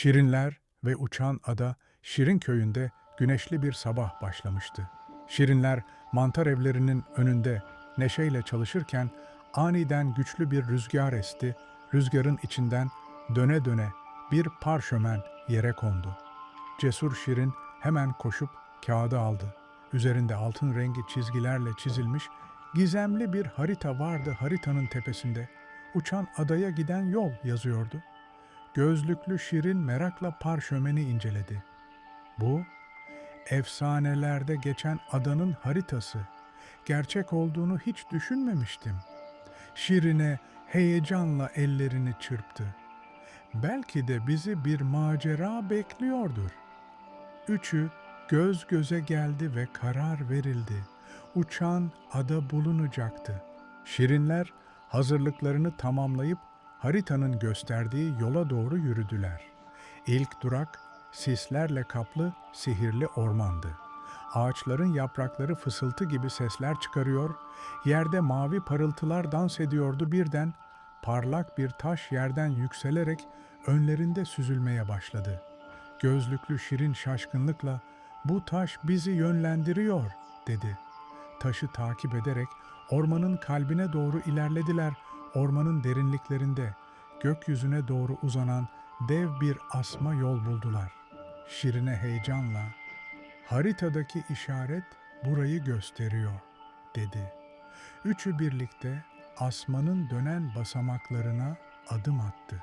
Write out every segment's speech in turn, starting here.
Şirinler ve uçan ada Şirin köyünde güneşli bir sabah başlamıştı. Şirinler mantar evlerinin önünde neşeyle çalışırken aniden güçlü bir rüzgar esti. Rüzgarın içinden döne döne bir parşömen yere kondu. Cesur Şirin hemen koşup kağıdı aldı. Üzerinde altın rengi çizgilerle çizilmiş gizemli bir harita vardı haritanın tepesinde. Uçan adaya giden yol yazıyordu. Gözlüklü Şirin merakla parşömeni inceledi. Bu, efsanelerde geçen adanın haritası. Gerçek olduğunu hiç düşünmemiştim. Şirine heyecanla ellerini çırptı. Belki de bizi bir macera bekliyordur. Üçü göz göze geldi ve karar verildi. Uçan ada bulunacaktı. Şirinler hazırlıklarını tamamlayıp haritanın gösterdiği yola doğru yürüdüler. İlk durak sislerle kaplı sihirli ormandı. Ağaçların yaprakları fısıltı gibi sesler çıkarıyor, yerde mavi parıltılar dans ediyordu birden, parlak bir taş yerden yükselerek önlerinde süzülmeye başladı. Gözlüklü Şirin şaşkınlıkla "Bu taş bizi yönlendiriyor." dedi. Taşı takip ederek ormanın kalbine doğru ilerlediler. Ormanın derinliklerinde gökyüzüne doğru uzanan dev bir asma yol buldular. Şirine heyecanla "Haritadaki işaret burayı gösteriyor." dedi. Üçü birlikte asmanın dönen basamaklarına adım attı.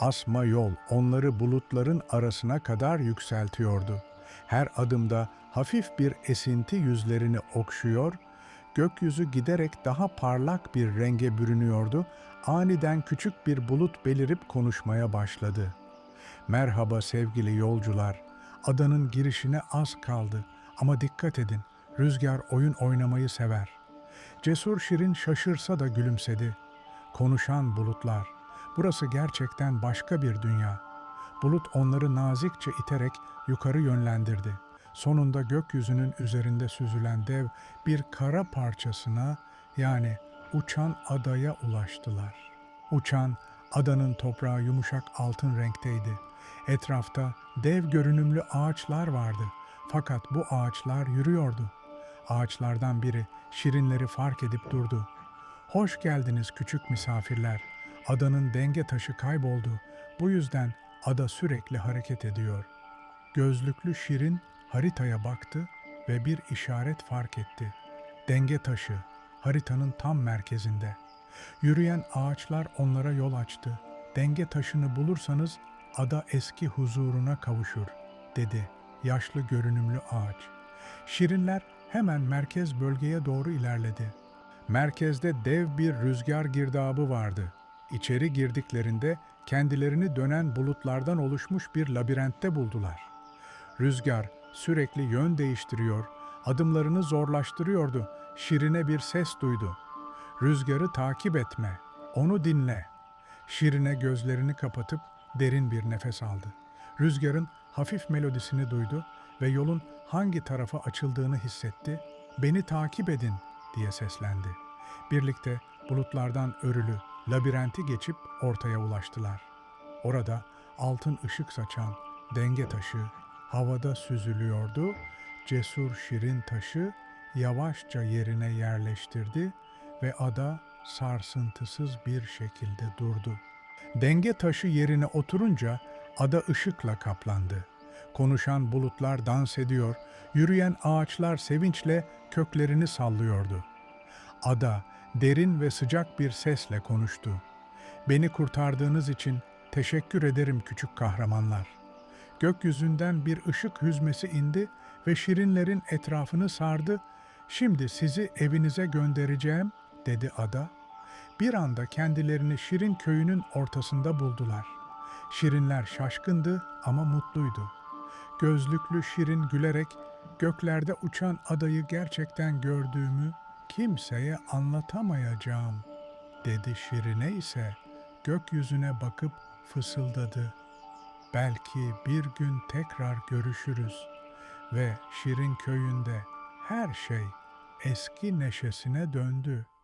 Asma yol onları bulutların arasına kadar yükseltiyordu. Her adımda hafif bir esinti yüzlerini okşuyor, gökyüzü giderek daha parlak bir renge bürünüyordu. Aniden küçük bir bulut belirip konuşmaya başladı. Merhaba sevgili yolcular. Adanın girişine az kaldı ama dikkat edin. Rüzgar oyun oynamayı sever. Cesur Şirin şaşırsa da gülümsedi. Konuşan bulutlar. Burası gerçekten başka bir dünya. Bulut onları nazikçe iterek yukarı yönlendirdi. Sonunda gökyüzünün üzerinde süzülen dev bir kara parçasına yani uçan adaya ulaştılar. Uçan adanın toprağı yumuşak altın renkteydi. Etrafta dev görünümlü ağaçlar vardı. Fakat bu ağaçlar yürüyordu. Ağaçlardan biri şirinleri fark edip durdu. Hoş geldiniz küçük misafirler. Adanın denge taşı kayboldu. Bu yüzden ada sürekli hareket ediyor. Gözlüklü Şirin haritaya baktı ve bir işaret fark etti. Denge taşı haritanın tam merkezinde. Yürüyen ağaçlar onlara yol açtı. Denge taşını bulursanız ada eski huzuruna kavuşur, dedi yaşlı görünümlü ağaç. Şirinler hemen merkez bölgeye doğru ilerledi. Merkezde dev bir rüzgar girdabı vardı. İçeri girdiklerinde kendilerini dönen bulutlardan oluşmuş bir labirentte buldular. Rüzgar sürekli yön değiştiriyor, adımlarını zorlaştırıyordu. Şirine bir ses duydu. Rüzgarı takip etme, onu dinle. Şirine gözlerini kapatıp derin bir nefes aldı. Rüzgarın hafif melodisini duydu ve yolun hangi tarafa açıldığını hissetti. Beni takip edin diye seslendi. Birlikte bulutlardan örülü labirenti geçip ortaya ulaştılar. Orada altın ışık saçan denge taşı havada süzülüyordu. Cesur şirin taşı yavaşça yerine yerleştirdi ve ada sarsıntısız bir şekilde durdu. Denge taşı yerine oturunca ada ışıkla kaplandı. Konuşan bulutlar dans ediyor, yürüyen ağaçlar sevinçle köklerini sallıyordu. Ada derin ve sıcak bir sesle konuştu. Beni kurtardığınız için teşekkür ederim küçük kahramanlar. Gökyüzünden bir ışık hüzmesi indi ve şirinlerin etrafını sardı. Şimdi sizi evinize göndereceğim, dedi ada. Bir anda kendilerini Şirin köyünün ortasında buldular. Şirinler şaşkındı ama mutluydu. Gözlüklü Şirin gülerek göklerde uçan adayı gerçekten gördüğümü kimseye anlatamayacağım dedi Şirine ise gökyüzüne bakıp fısıldadı. Belki bir gün tekrar görüşürüz ve Şirin köyünde her şey eski neşesine döndü.''